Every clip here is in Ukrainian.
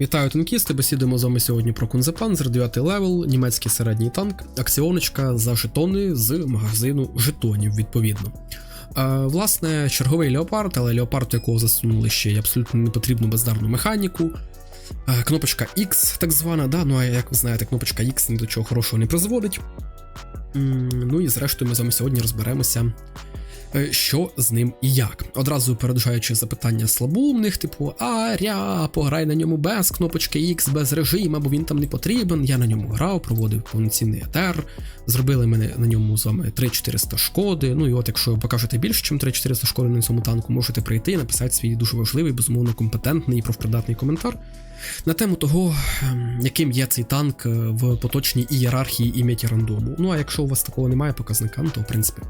Вітаю танкісти, бесідуємо з вами сьогодні про Кунзепанзер, 9 левел, німецький середній танк, акціоночка за жетони з магазину жетонів, відповідно. Власне, черговий леопард, але леопард, якого засунули ще й абсолютно непотрібну бездарну механіку. Кнопочка X, так звана, да, ну а як ви знаєте, кнопочка X ні до чого хорошого не призводить. Ну і зрештою ми з вами сьогодні розберемося що з ним і як. Одразу переджаючи запитання слабоумних, типу Аря, пограй на ньому без кнопочки X, без режиму, бо він там не потрібен. Я на ньому грав, проводив повноцінний етер. Зробили мене на ньому з вами 3400 шкоди. Ну і от, якщо ви покажете більше, ніж 3400 шкоди на цьому танку, можете прийти і написати свій дуже важливий, безумовно компетентний і профпридатний коментар. На тему того, ем, яким є цей танк е, в поточній ієрархії і меті рандому. Ну а якщо у вас такого немає показника, ну, то в принципі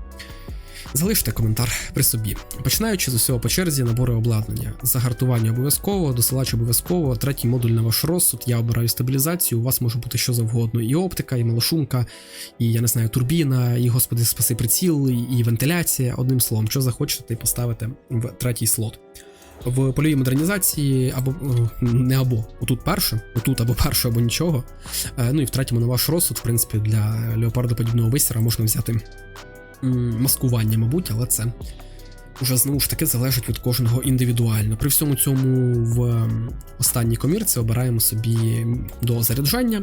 Залиште коментар при собі. Починаючи з усього по черзі, набори обладнання. Загартування обов'язково, досилач обов'язково, третій модуль на ваш розсуд. Я обираю стабілізацію. У вас може бути що завгодно: і оптика, і малошумка, і я не знаю, турбіна, і господи, спаси приціл, і, вентиляція. Одним словом, що захочете, поставите в третій слот. В польовій модернізації або е, не або отут перше, отут або перше, або нічого. Е, Ну і в третьому на ваш розсуд, в принципі, для леопардоподібного висера можна взяти маскування, мабуть, але це вже знову ж таки залежить від кожного індивідуально. При всьому цьому в останній комірці обираємо собі до заряджання,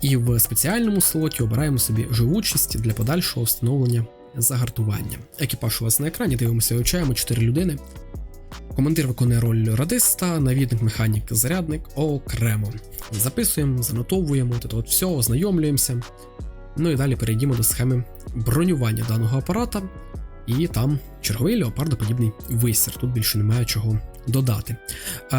і в спеціальному слоті обираємо собі живучість для подальшого встановлення загартування. Екіпаж у вас на екрані, дивимося вивчаємо 4 людини. Командир виконує роль радиста, навідник, механік, зарядник окремо. Записуємо, занотовуємо, от, от все, ознайомлюємося. Ну і далі перейдімо до схеми бронювання даного апарата, і там черговий леопардоподібний висір. Тут більше немає чого додати.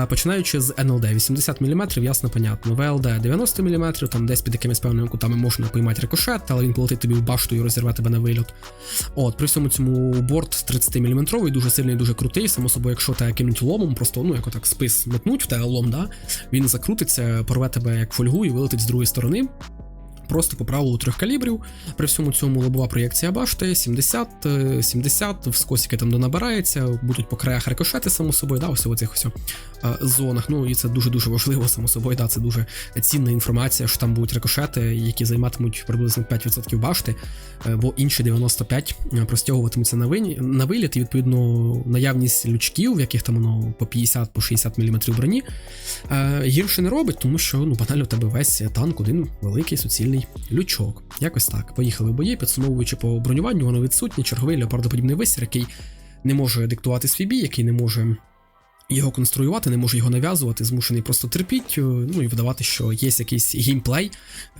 Починаючи з НЛД 80 мм, ясно понятно. ВЛД 90 мм, там десь під якимись певними кутами можна поймати рикошет, але він полетить тобі в башту і розірве тебе на вильот. От, при всьому цьому борт 30 мм, дуже сильний, дуже крутий. Само собою, якщо тебе кинуть ломом, просто ну як отак спис метнуть в тебе лом, да, він закрутиться, порве тебе як фольгу і вилетить з другої сторони. Просто по правилу трьох калібрів. При всьому цьому лобова проєкція башти 70, е, 70, в скосики там донабирається, будуть по краях рикошети, само собою, да, ось у цих ось е, зонах. Ну і це дуже-дуже важливо, само собою, да, це дуже цінна інформація, що там будуть рикошети, які займатимуть приблизно 5% башти, е, бо інші 95 простягуватимуться на вині- на виліт, і відповідно наявність лючків, в яких там воно по 50 по 60 мм броні, е, гірше не робить, тому що ну банально в тебе весь танк один великий суцільний лючок. Якось так. Поїхали в бої, підсумовуючи по бронюванню, воно відсутнє, черговий леопардоподібний висір, який не може диктувати свій бій, який не може. Його конструювати, не може його нав'язувати, змушений просто терпіть, е, ну і видавати, що є якийсь геймплей.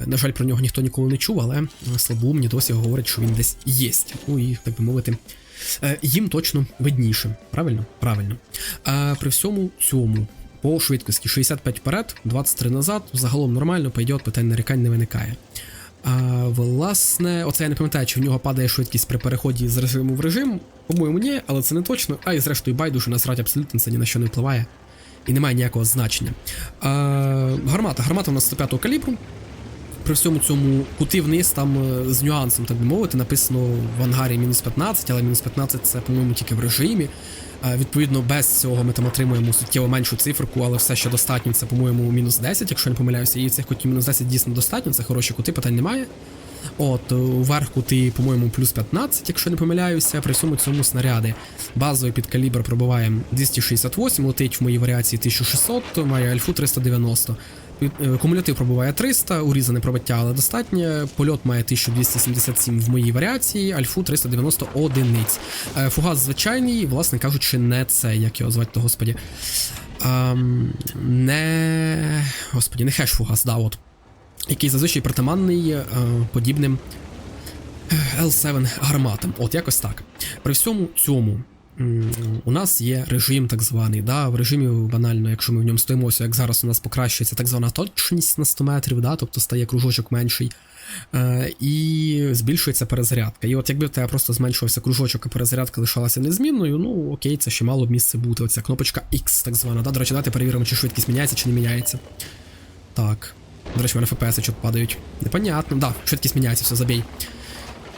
Е, На жаль, про нього ніхто ніколи не чув, але слабоумні досі говорять, що він десь є. Ну і так би мовити, е, їм точно видніше. Правильно? Правильно. А при всьому цьому по швидкості 65 вперед, 23 назад, загалом нормально, пойдет, питань нарікань не виникає. А, власне, оце я не пам'ятаю, чи в нього падає швидкість при переході з режиму в режим. По-моєму, ні, але це не точно. А і зрештою байдуже насрать абсолютно це ні на що не впливає. І немає ніякого значення. А, гармата. Гармата у нас 105-го калібру. При всьому цьому кути вниз там е, з нюансом, так би мовити, написано в ангарі мінус 15, але мінус 15 це, по-моєму, тільки в режимі. Е, Відповідно, без цього ми там отримуємо суттєво меншу циферку, але все, що достатньо, це, по-моєму, мінус 10, якщо я не помиляюся. І цих кутів мінус 10 дійсно достатньо, це хороші кути, питань немає. От, вверх кути, по-моєму, плюс 15, якщо не помиляюся, при всьому цьому снаряди. Базовий під калібр пробиває 268, летить в моїй варіації 1600, має альфу 390. Е, Кумулятив пробиває 300, урізане пробиття, але достатньо. Польот має 1277 в моїй варіації, альфу 390 одиниць. Е, Фугас звичайний, власне кажучи, не це, як його звати, то господі. Ам, не. Господі, не хеш фугас, да, от. Який зазвичай притаманний е, подібним е, L7 гарматам. От якось так. При всьому цьому. У нас є режим так званий. Да? В режимі банально, якщо ми в ньому стоїмося, як зараз у нас покращується так звана точність на 100 метрів, да? тобто стає кружочок менший. Е, і збільшується перезарядка. І от якби в тебе просто зменшувався кружочок, а перезарядка лишалася незмінною, ну окей, це ще мало б місце бути. Оця кнопочка X, так звана. Да? До речі, давайте перевіримо, чи швидкість міняється, чи не міняється. Так. До речі, в мене FPS що падають. Непонятно. Да, швидкість міняється, все забій.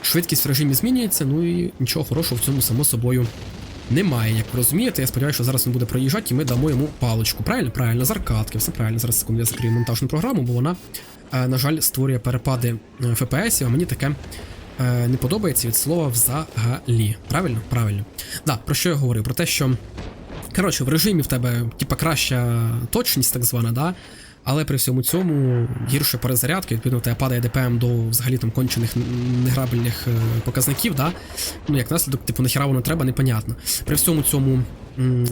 Швидкість в режимі змінюється, ну і нічого хорошого в цьому само собою немає, як ви розумієте. Я сподіваюся, що зараз він буде проїжджати, і ми дамо йому паличку. Правильно, правильно, з аркадки, все правильно. Зараз секунду я закрию монтажну програму, бо вона, е, на жаль, створює перепади е, ФПС, а мені таке е, не подобається від слова взагалі. Правильно? Правильно. Да, про що я говорив? Про те, що. Коротше, в режимі в тебе, типа, краща точність, так звана, да? Але при всьому цьому гірше перезарядки, відповідно, тебе падає ДПМ до взагалі там кончених неграбельних е, показників, да? Ну, як наслідок, типу, нахіра воно треба, непонятно. При всьому цьому,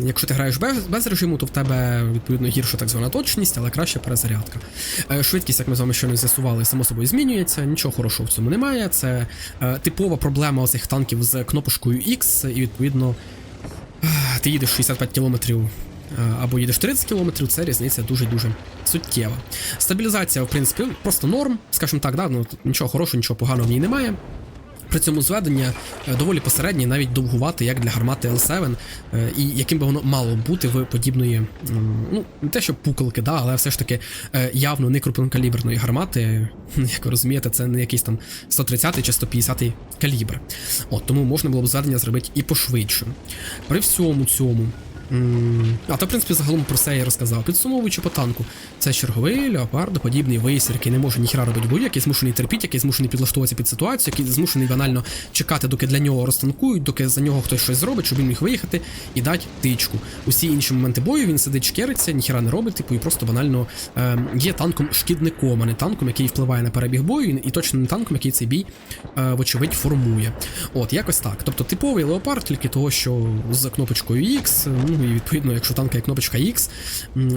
якщо ти граєш без, без режиму, то в тебе відповідно гірша так звана точність, але краща перезарядка. Е, швидкість, як ми з вами щойно з'ясували, само собою змінюється, нічого хорошого в цьому немає. Це е, типова проблема оцих танків з кнопочкою X, і відповідно ти їдеш 65 кілометрів або їдеш 30 кілометрів, це різниця дуже-дуже суттєва. Стабілізація, в принципі, просто норм, скажімо так, да, ну, нічого хорошого, нічого поганого в ній немає. При цьому зведення е, доволі посереднє, навіть довгувати, як для гармати L7, е, і яким би воно мало бути в подібної, ну, не те, що пукалки, да, але все ж таки е, явно не крупнокаліберної гармати. Як ви розумієте, це не якийсь там 130 чи 150 калібр. От, тому можна було б зведення зробити і пошвидше. При всьому цьому. А то, в принципі, загалом про це я розказав. Підсумовуючи по танку, це черговий леопардоподібний висір, який не може ніхіра робити бою, який змушений терпіти, який змушений підлаштовуватися під ситуацію, який змушений банально чекати, доки для нього розтанкують, доки за нього хтось щось зробить, щоб він міг виїхати і дати тичку. Усі інші моменти бою він сидить, шкериться, ніхіра не робить, типу, і просто банально е, є танком шкідником, а не танком, який впливає на перебіг бою, і, точно не танком, який цей бій, е, вочевидь, формує. От, якось так. Тобто типовий леопард, тільки того, що з кнопочкою X, ну і відповідно, якщо танка є кнопочка X,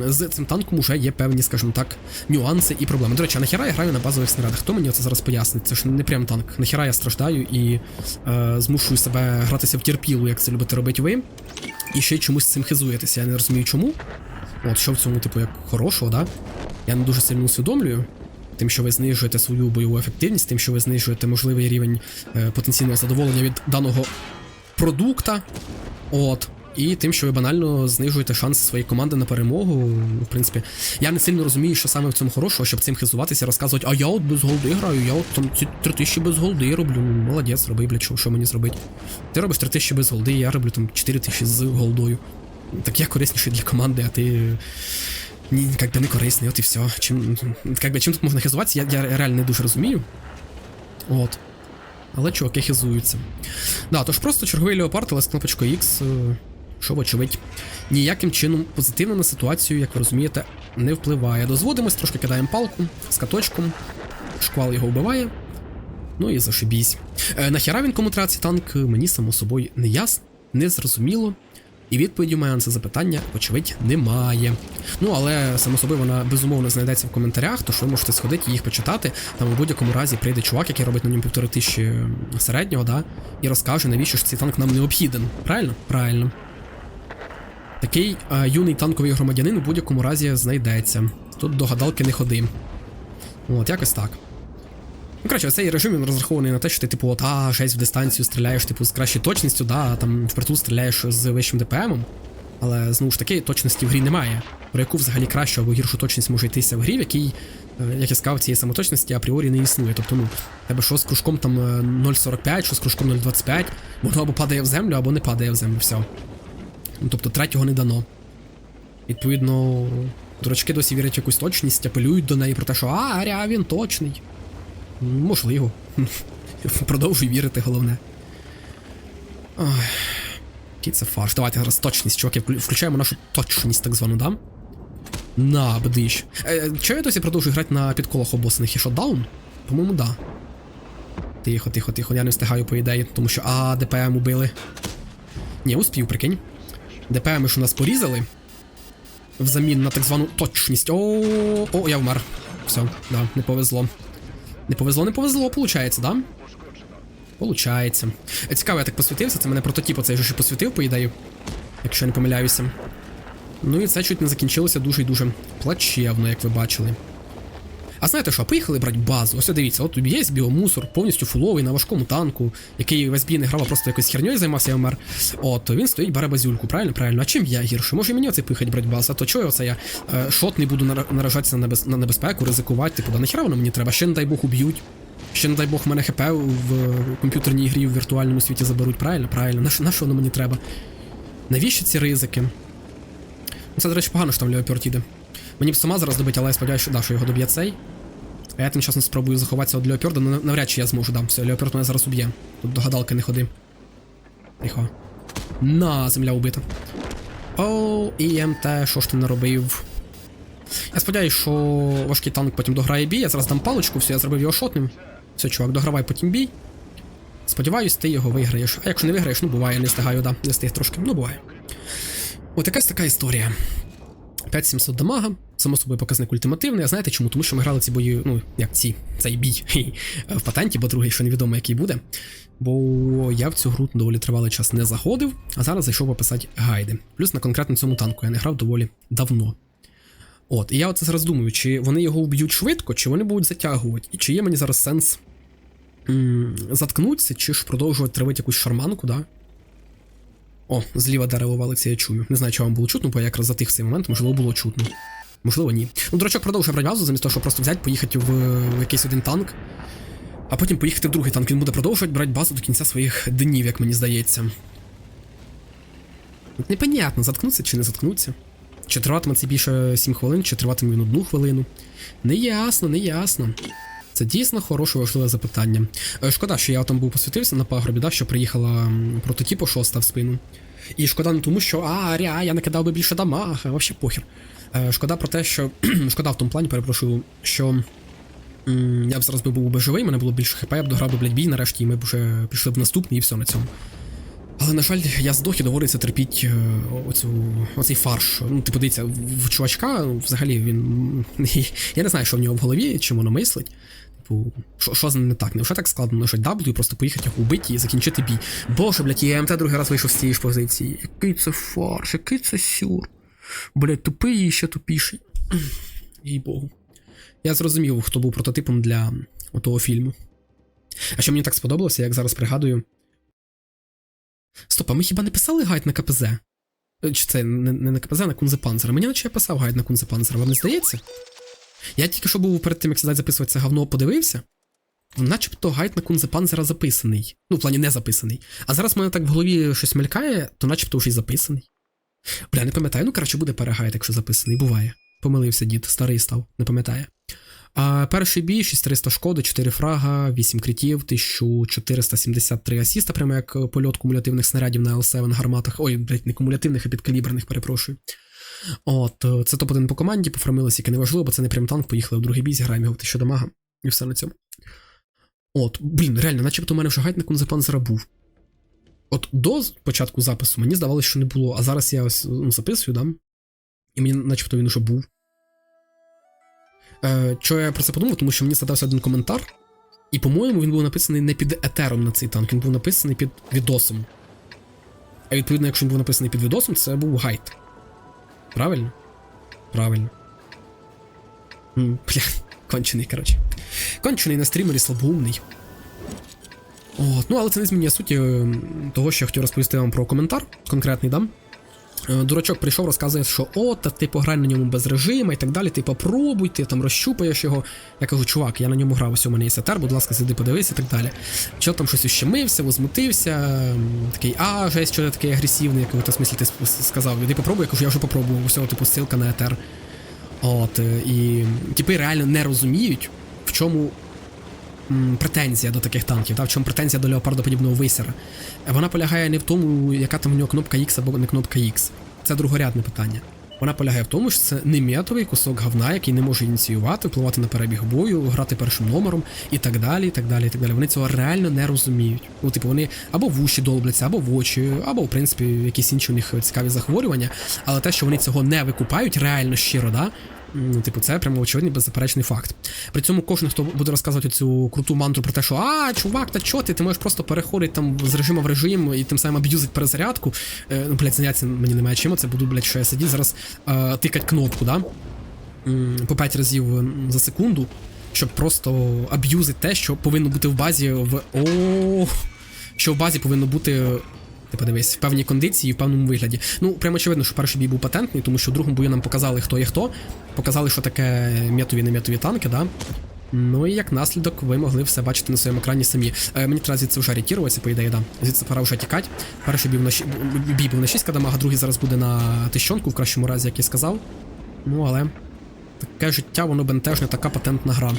з цим танком уже є певні, скажімо так, нюанси і проблеми. До речі, а нахіра я граю на базових снарядах? Хто мені це зараз пояснить? Це ж не прям танк. Нахіра я страждаю і е, змушую себе гратися в терпілу, як це любите робити ви. І ще й чомусь цим хизуєтеся. Я не розумію, чому. От що в цьому, типу, як хорошого, да? Я не дуже сильно усвідомлюю. Тим, що ви знижуєте свою бойову ефективність, тим, що ви знижуєте можливий рівень е, потенційного задоволення від даного продукта. От. І тим, що ви банально знижуєте шанси своєї команди на перемогу. В принципі, я не сильно розумію, що саме в цьому хорошого, щоб цим хизуватися, розказувати, а я от без голди граю, я от там ці 3000 без голди роблю. Молодець, роби, блядь, що, що мені зробити? Ти робиш 3000 без голди, я роблю там 4000 з голдою. Так я корисніший для команди, а ти. Ні, як би не корисний, от і все. Чим, як би, чим тут можна хизуватися, я, я реально не дуже розумію. От. Але чуваки хизуються. Да, тож просто черговий леопард, але з кнопочкою X, що вочевидь, ніяким чином позитивно на ситуацію, як ви розумієте, не впливає. Дозводимось, трошки кидаємо палку з каточком, шквал його вбиває. Ну і зашибісь. Е, нахіра він кому треба цей танк, мені само собою не ясно, не зрозуміло. І відповіді у мене на це запитання, очевидь, немає. Ну, але само собою вона безумовно знайдеться в коментарях, тож ви можете сходити і їх почитати. Там у будь-якому разі прийде чувак, який робить на ньому півтори тисячі середнього, да, і розкаже, навіщо ж цей танк нам необхіден. Правильно? Правильно. Такий а, юний танковий громадянин у будь-якому разі знайдеться. Тут до гадалки не ходи. От, якось так. Ну, коротше, цей режим він розрахований на те, що ти, типу, от, а, жесть в дистанцію стріляєш, типу, з кращою точністю, да, там впритул стріляєш з вищим ДПМом. Але знову ж таки, точності в грі немає. Про яку взагалі кращу або гіршу точність може йтися в грі, в якій, е, як я сказав, цієї самоточності апріорі не існує. Тобто, ну, тебе що з кружком там е, 0,45, що з кружком 0,25, воно або падає в землю, або не падає в землю, все. Ну, тобто третього не дано. Відповідно, дурачки досі вірять в якусь точність, апелюють до неї про те, що а, аря, він точний. Можливо. Продовжуй вірити, головне. Ой, який це фарш. Давайте зараз точність, чуваки, включаємо нашу точність, так звану, да? На, бдиш. Е, чого я досі продовжую грати на підколах обосних і шотдаун? По-моєму, да. Тихо, тихо, тихо, я не встигаю по ідеї, тому що. А, ДПМ убили. Ні, успів, прикинь. ДПМ ж у нас порізали. Взамін на так звану точність. О, о, я вмер. Все, да, не повезло. Не повезло, не повезло, получається, да? Получається. Е, Цікаво, я так посвітився, це мене прототип оцей же ще посвітив, по ідеї, якщо я не помиляюся. Ну і це чуть не закінчилося дуже і дуже плачевно, як ви бачили. А знаєте що, поїхали брати базу. Ось дивіться, от є біомусор, повністю фуловий на важкому танку, який весь бій не грав, а просто якоюсь херньою займався МР. От, він стоїть, бере базюльку, правильно? Правильно. А чим я гірше? Може мені оцей пихать брати базу, а то чого оце я е, шот не буду наражатися на, небез... на небезпеку, ризикувати, типу, да нахіра воно мені треба, ще не дай Бог уб'ють. Ще не дай Бог мене ХП в комп'ютерній грі в віртуальному світі заберуть, правильно? Правильно. На на що воно мені треба? Навіщо ці ризики? Ну, Це, до речі, погано, що там Леопард іде. Мені б сама зараз добить, але я сподіваюся, що, да, що його доб'є цей. А я тим часом спробую заховатися від Леопарда, але навряд чи я зможу, да. Все, Леопард мене зараз уб'є. Тут до гадалки не ходи. Тихо. На, земля убита. О, ІМТ, що ж ти наробив? Я сподіваюся, що важкий танк потім дограє бій. Я зараз дам паличку, все, я зробив його шотним. Все, чувак, догравай потім бій. Сподіваюсь, ти його виграєш. А якщо не виграєш, ну буває, не встигаю, да, не встиг трошки, ну буває. От якась така історія. 5700 дамага, само собою показник ультимативний. А знаєте чому? Тому що ми грали ці бої, ну, як ці, цей бій в патенті, бо другий, що невідомо, який буде. Бо я в цю гру доволі тривалий час не заходив, а зараз зайшов пописати гайди. Плюс на конкретно цьому танку я не грав доволі давно. От, і я оце зараз думаю, чи вони його вб'ють швидко, чи вони будуть затягувати, і чи є мені зараз сенс м- заткнутися, чи ж продовжувати тривати якусь шарманку, да? О, зліва дерево валиться, я чую. Не знаю, чи вам було чутно, бо я якраз затих в цей момент, можливо, було чутно. Можливо, ні. Ну, дурачок продовжує брати базу, замість того, щоб просто взяти, поїхати в, в якийсь один танк, а потім поїхати в другий танк. Він буде продовжувати брати базу до кінця своїх днів, як мені здається. Непонятно, заткнуться чи не заткнуться. Чи триватиме це більше 7 хвилин, чи триватиме він одну хвилину. Не ясно, не ясно. Це дійсно хороше важливе запитання. Е, Шкода, що я там був посвятився на пагорбі, да, що приїхала м, прототипу шоста в спину. І шкода не тому, що а, ря, я накидав би більше дамага, вообще похер. Е, Шкода про те, що. шкода в тому плані, перепрошую, що. Я б зараз би був би живий, мене було більше хп, я б дограв би, блядь, бій нарешті, і ми б вже пішли б наступний і все на цьому. Але, на жаль, я здох і доводиться терпіть е, оцю, оцей фарш. Ну, типу, дивіться, в в чувачка, ну, взагалі, він. Я не знаю, що в нього в голові, чим воно мислить. Типу, що, що з ним не так? Невже так складно нажати W і просто поїхати його вбити і закінчити бій. Боже, блядь, я МТ другий раз вийшов з цієї ж позиції. Який це фарш, який це сюр. Блядь, тупий і ще тупіший. Їй Богу. Я зрозумів, хто був прототипом для того фільму. А що мені так сподобалося, як зараз пригадую. Стоп, а ми хіба не писали гайд на КПЗ? Чи це не, не на КПЗ, а на Кунзепанзера? Мені наче я писав гайд на Кунзепанзера, вам не здається? Я тільки що був перед тим, як сідати записувати це говно, подивився. Начебто гайд на Кунзепанзера записаний. Ну, в плані не записаний. А зараз в мене так в голові щось мелькає, то начебто вже й записаний. Бля, не пам'ятаю, ну коротше, буде перегайд, якщо записаний. Буває. Помилився дід, старий став, не пам'ятає. А перший бій 6300 шкоди, 4 фрага, 8 критів, 1473 асіста, прямо як е, польот кумулятивних снарядів на L7 гарматах. Ой, блядь, не кумулятивних, а підкаліберних, перепрошую. От, е, це топ-1 по команді, пофармилися, яке не важливо, бо це не прям танк, поїхали в другий бій, зіграємо його 1000 дамага. І все на цьому. От, блін, реально, начебто у мене вже гайд на Кунзепанзера був. От до початку запису мені здавалося, що не було, а зараз я ось ну, записую, да? І мені начебто він уже був. Е, Що я про це подумав, тому що мені задався один коментар, і, по-моєму, він був написаний не під етером на цей танк, він був написаний під відосом. А відповідно, якщо він був написаний під відосом, це був гайд. Правильно? Правильно. Бля, кончений, коротше. Кончений на стрімері слабоумний. От, ну, але це не змінює суті е, того, що я хотів розповісти вам про коментар конкретний, да? Е, Дурачок прийшов, розказує, що о, та ти пограй на ньому без режиму і так далі, ти попробуй, ти там розщупаєш його. Я кажу, чувак, я на ньому грав, ось у мене є сетер, будь ласка, сиди, подивись і так далі. Чо там щось ущемився, возмутився, такий, а, жесть, що ти такий агресивний, як в смислі ти сказав, іди попробуй, я кажу, я вже попробував, усього, типу, ссылка на етер. От, е, і типи реально не розуміють, в чому претензія до таких танків, та, в чому претензія до леопардоподібного висера. Вона полягає не в тому, яка там в нього кнопка X або не кнопка X. Це другорядне питання. Вона полягає в тому, що це не метовий кусок говна, який не може ініціювати, впливати на перебіг бою, грати першим номером і так далі. і так далі, і так далі. Вони цього реально не розуміють. Ну, типу, вони або в уші долбляться, або в очі, або, в принципі, якісь інші у них цікаві захворювання. Але те, що вони цього не викупають, реально щиро, да. Ну, типу, це прямо очевидний беззаперечний факт. При цьому кожен, хто буде розказувати цю круту мантру про те, що а, чувак, та чо ти, ти можеш просто переходити там з режиму в режим і тим самим аб'юзить перезарядку. Е, ну, блядь, заняття мені немає чим, це буду, блядь, що я сидів зараз е, тикать кнопку, да? По 5 разів за секунду, щоб просто аб'юзити те, що повинно бути в базі в. О, що в базі повинно бути. Ти подивись, в певній кондиції в певному вигляді. Ну, прямо очевидно, що перший бій був патентний, тому що в другому бою нам показали, хто є хто. Показали, що таке метові не метові танки, да? Ну і як наслідок ви могли все бачити на своєму екрані самі. Е, мені треба звідси вже ретіруватися, по ідеї, да. Звідси пора вже тікати. Перший бій на, щ- бій був на 6 кадамага, другий зараз буде на тищонку, в кращому разі, як я сказав. Ну, але таке життя, воно бентежне, така патентна гра.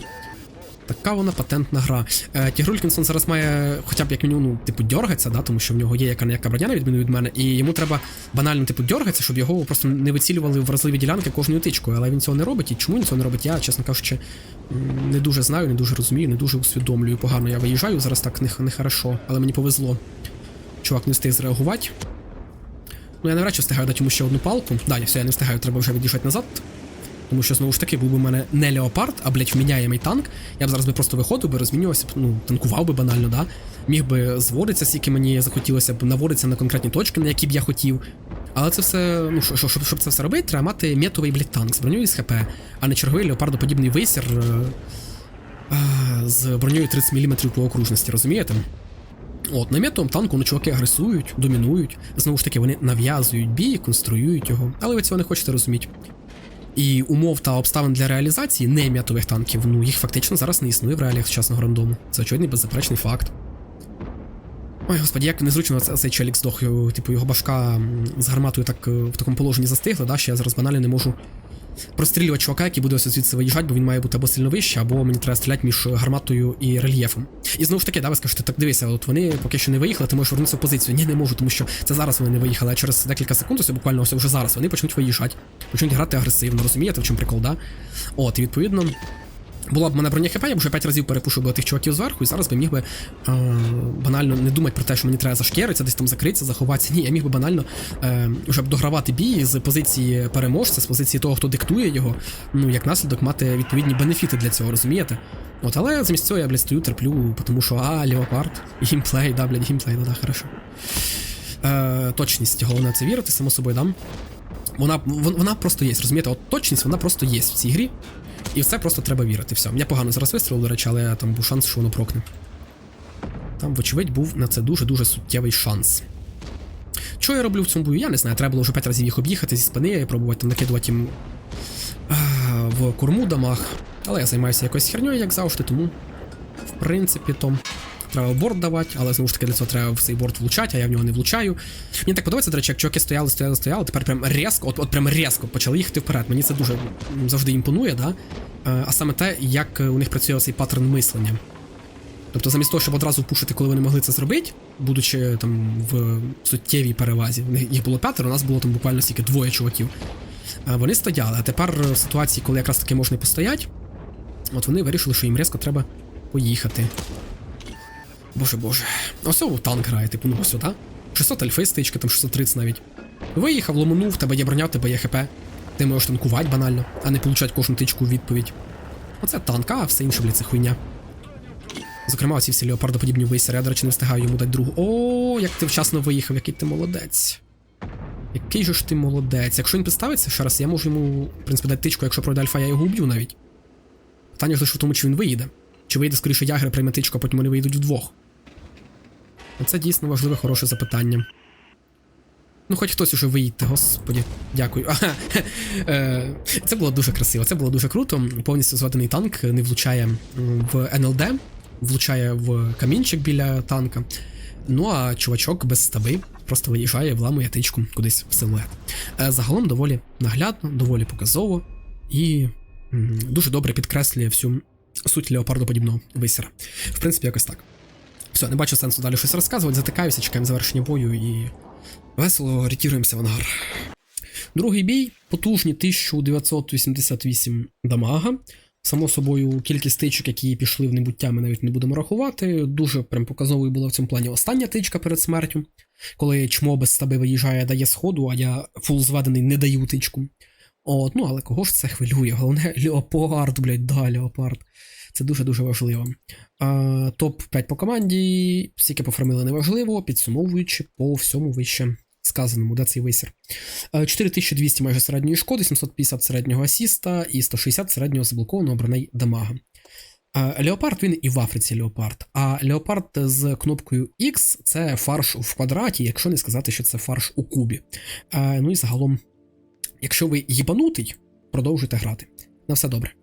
Така вона патентна гра. Е, Тігрулькінсон зараз має хоча б як мінімум, ну, типу, дьоргатися, да, тому що в нього є яка не яка броня, на відміну від мене, і йому треба банально, типу, дьоргатися, щоб його просто не вицілювали в вразливі ділянки кожною тичкою. Але він цього не робить. І чому він цього не робить? Я, чесно кажучи, не дуже знаю, не дуже розумію, не дуже усвідомлюю. Погано я виїжджаю, зараз так не, не але мені повезло. Чувак не встиг зреагувати. Ну, я навряд чи встигаю дати йому ще одну палку. Да, все, я не встигаю, треба вже від'їжджати назад. Тому що знову ж таки був би у мене не леопард, а блять вміняємий танк. Я б зараз би просто виходив би, розмінювався ну, танкував би банально, да. Міг би зводитися, скільки мені захотілося б, наводитися на конкретні точки, на які б я хотів. Але це все, ну, що- що- щоб, щоб це все робити, треба мати метовий блять танк з броньою з ХП, а не черговий леопардоподібний висір е, е, з броньою 30 мм по окружності, розумієте? От, на метовому танку ну, чуваки агресують, домінують. Знову ж таки, вони нав'язують бій, конструюють його, але ви цього не хочете розуміти. І умов та обставин для реалізації нем'ятових танків, ну їх фактично зараз не існує в реаліях сучасного рандому. Це очевидний беззаперечний факт. Ой, господі, як незручно цей челік здох, типу, його башка з гарматою так е, в такому положенні застигла, да, що я зараз банально не можу прострілювати чувака, який буде ось звідси виїжджати, бо він має бути або сильно вище, або мені треба стріляти між гарматою і рельєфом. І знову ж таки, да, ви скажете, так дивися, от вони поки що не виїхали, ти можеш вернутися в позицію. Ні, не можу, тому що це зараз вони не виїхали, а через декілька секунд, ось буквально ось вже зараз, вони почнуть виїжджати, почнуть грати агресивно, розумієте, в чому прикол, да? От, і відповідно. Була б мене броня хп, я б вже 5 разів перепушив би тих чуваків зверху, і зараз би міг би е, банально не думати про те, що мені треба зашкеритися, десь там закритися, заховатися. Ні, я міг би банально е, вже б догравати бій з позиції переможця, з позиції того, хто диктує його, ну як наслідок мати відповідні бенефіти для цього, розумієте? От, але замість цього я, блядь, стою, терплю, тому що, а, леопард, гімплей, да, блядь, гімплей, да, да, хорошо. Е, точність, головне це вірити, само собою, дам. Вона, вона просто є, розумієте? От точність, вона просто є в цій грі. І в це просто треба вірити. Все. Я погано зараз вистрілив, до речі, але там був шанс, що воно прокне. Там, вочевидь, був на це дуже-дуже суттєвий шанс. Що я роблю в цьому бою? Я не знаю. Треба було вже 5 разів їх об'їхати зі спини і пробувати там накидувати їм а, в корму дамаг. Але я займаюся якоюсь херньою, як завжди, тому, в принципі, то. Треба борт давати, але знову ж таки для цього треба в цей борт влучати, а я в нього не влучаю. Мені так подобається, до речі, як чуваки стояли, стояли, стояли, тепер прям різко, от, от прям різко почали їхати вперед. Мені це дуже завжди імпонує, да? Е, а саме те, як у них працює цей паттерн мислення. Тобто, замість того, щоб одразу пушити, коли вони могли це зробити, будучи там в суттєвій перевазі, їх було п'ятеро, у нас було там буквально стільки двоє чуваків. Е, Вони стояли, а тепер в ситуації, коли якраз таки можна постояти, от вони вирішили, що їм різко треба поїхати. Боже боже. Ось о, танк грає, типу, ну ось сюди. 600 альфи стички, там 630 навіть. Виїхав, ломанув, тебе є броня, тебе є хп. Ти можеш танкувати банально, а не получати кожну тичку у відповідь. Оце танк, а все інше, блядь, це хуйня. Зокрема, оці всі леопардоподібні висіри, я, до речі, не встигаю йому дати другу. О, як ти вчасно виїхав, який ти молодець. Який же ж ти молодець. Якщо він підставиться ще раз, я можу йому, в принципі, дати тичку, якщо пройде альфа, я його уб'ю навіть. Питання ж лише в тому, чи він виїде. Чи вийде скоріше ягер, прийме тичку, а потім вони вийдуть вдвох. Це дійсно важливе, хороше запитання. Ну, хоч хтось уже виїдьте, господі. Дякую. Ага. Е, Це було дуже красиво, це було дуже круто. Повністю зведений танк не влучає в НЛД, влучає в камінчик біля танка. Ну а чувачок без стаби просто виїжджає, вламує тичку кудись в силует. Е, Загалом доволі наглядно, доволі показово і дуже добре підкреслює всю суть леопардоподібного висіра. В принципі, якось так. Все, не бачу сенсу далі щось розказувати, затикаюся, чекаємо завершення бою і весело ретіруємося в ангар. Другий бій потужні 1988 дамага. Само собою, кількість тичок, які пішли в небуття, ми навіть не будемо рахувати. Дуже прям показовою була в цьому плані остання тичка перед смертю, коли чмо без стаби виїжджає, дає сходу, а я фул зведений не даю тичку. От, ну але кого ж це хвилює? Головне, Леопард, блядь, да, Леопард. Це дуже-дуже важливо. А, топ 5 по команді, скільки пофармили неважливо, підсумовуючи по всьому вище сказаному, де цей висір. Е, 4200 майже середньої шкоди, 750 середнього асіста і 160 середнього заблокованого броней дамага. Леопард він і в Африці Леопард. А Леопард з кнопкою X це фарш в квадраті, якщо не сказати, що це фарш у кубі. Ну і загалом, якщо ви їбанутий, продовжуйте грати. На все добре.